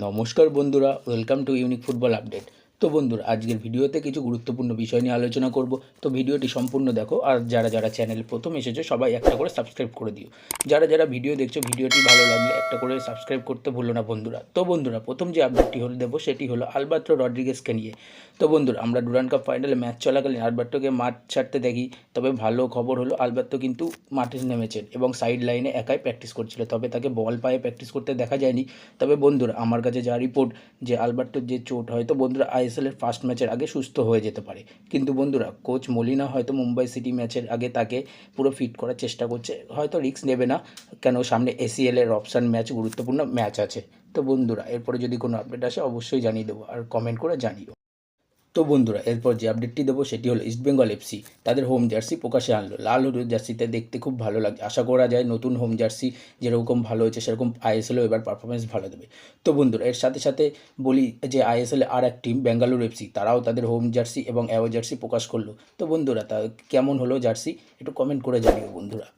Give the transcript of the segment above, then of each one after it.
নমস্কার বন্ধুরা welcome to unique football update তো বন্ধুরা, আজকের ভিডিওতে কিছু গুরুত্বপূর্ণ বিষয় নিয়ে আলোচনা করব। তো ভিডিওটি সম্পূর্ণ দেখো, আর যারা যারা চ্যানেল প্রথম এসেছে, সবাই একটা করে সাবস্ক্রাইব করে দিও। যারা যারা ভিডিও দেখছ, ভিডিওটি ভালো লাগলে একটা করে সাবস্ক্রাইব করতে ভুলো না বন্ধুরা। তো বন্ধুরা, প্রথম যে আপডেটটি হল দেবো, সেটি হলো আলবাত্রো রড্রিগেসকে নিয়ে। তো বন্ধুরা, আমরা ডুরান কাপ ফাইনালে ম্যাচ চলাকালীন আলবার্টোকে মাঠ ছাড়তে দেখি, তবে ভালো খবর হলো আলবার্তো কিন্তু মাঠে নেমেছেন এবং সাইড লাইনে একাই প্র্যাকটিস করছিল, তবে তাকে বল পায়ে প্র্যাকটিস করতে দেখা যায়নি। তবে বন্ধুরা, আমার কাছে যা রিপোর্ট যে আলবার্টোর যে চোট হয়তো বন্ধুরা আইএসএলের ফার্স্ট ম্যাচের আগে সুস্থ হয়ে যেতে পারে। কিন্তু বন্ধুরা কোচ মলিনা হয়তো মুম্বাই সিটি ম্যাচের আগে তাকে পুরো ফিট করার চেষ্টা করছে। হয়তো রিস্ক নেবে না, কেন সামনে এসিএলের অপশান ম্যাচ গুরুত্বপূর্ণ ম্যাচ আছে। তো বন্ধুরা, এরপরে যদি কোনো আপডেট আসে, অবশ্যই জানিয়ে দেবো। আর কমেন্ট করে জানিও। তো বন্ধুরা, এরপর যে আপডেটটি দেবো সেটি হলো ইস্টবেঙ্গল এফসি তাদের হোম জার্সি প্রকাশে আনলো। লাল হলুদ জার্সিতে দেখতে খুব ভালো লাগছে আশা করা যায় নতুন হোম জার্সি যেরকম ভালো হয়েছে, সেরকম আইএসএলও এবার পারফরমেন্স ভালো দেবে। তো বন্ধুরা, এর সাথে সাথে বলি যে আইএসএল আর এক টিম বেঙ্গালুরু এফসি তারাও তাদের হোম জার্সি এবং অ্যাওয়ে জার্সি প্রকাশ করল। তো বন্ধুরা, তা কেমন হলো জার্সি একটু কমেন্ট করে জানিও বন্ধুরা।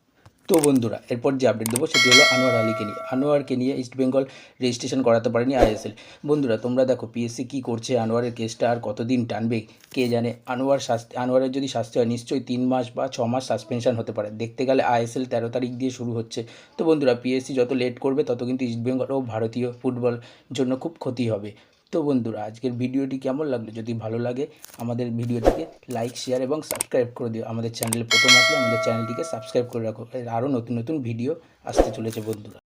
তো বন্ধুরা, এরপর যে আপডেট দেবো সেটি হলো আনোয়ার আলীকে নিয়ে। আনোয়ারকে নিয়ে ইস্টবেঙ্গল রেজিস্ট্রেশন করাতে পারেনি আইএসএল বন্ধুরা, তোমরা দেখো পিএসসি কী করছে, আনোয়ারের কেসটা আর কতদিন টানবে, কে জানে? আনোয়ার শাস্তি, আনোয়ারের যদি শাস্তি হয়, নিশ্চয়ই তিন মাস বা ছ মাস সাসপেনশন হতে পারে। দেখতে গেলে আইএসএল তেরো তারিখ দিয়ে শুরু হচ্ছে। তো বন্ধুরা পিএসসি যত লেট করবে, তত কিন্তু ইস্টবেঙ্গল ও ভারতীয় ফুটবল জন্য খুব ক্ষতি হবে। তো বন্ধুরা, আজকের ভিডিওটি কেমন লাগল যদি ভালো লাগে, আমাদের ভিডিওটিকে লাইক শেয়ার এবং সাবস্ক্রাইব করে দিও। আমাদের চ্যানেলে প্রথম আসলে আমাদের চ্যানেলটিকে সাবস্ক্রাইব করে রাখো। আরও নতুন নতুন ভিডিও আসতে চলেছে বন্ধুরা।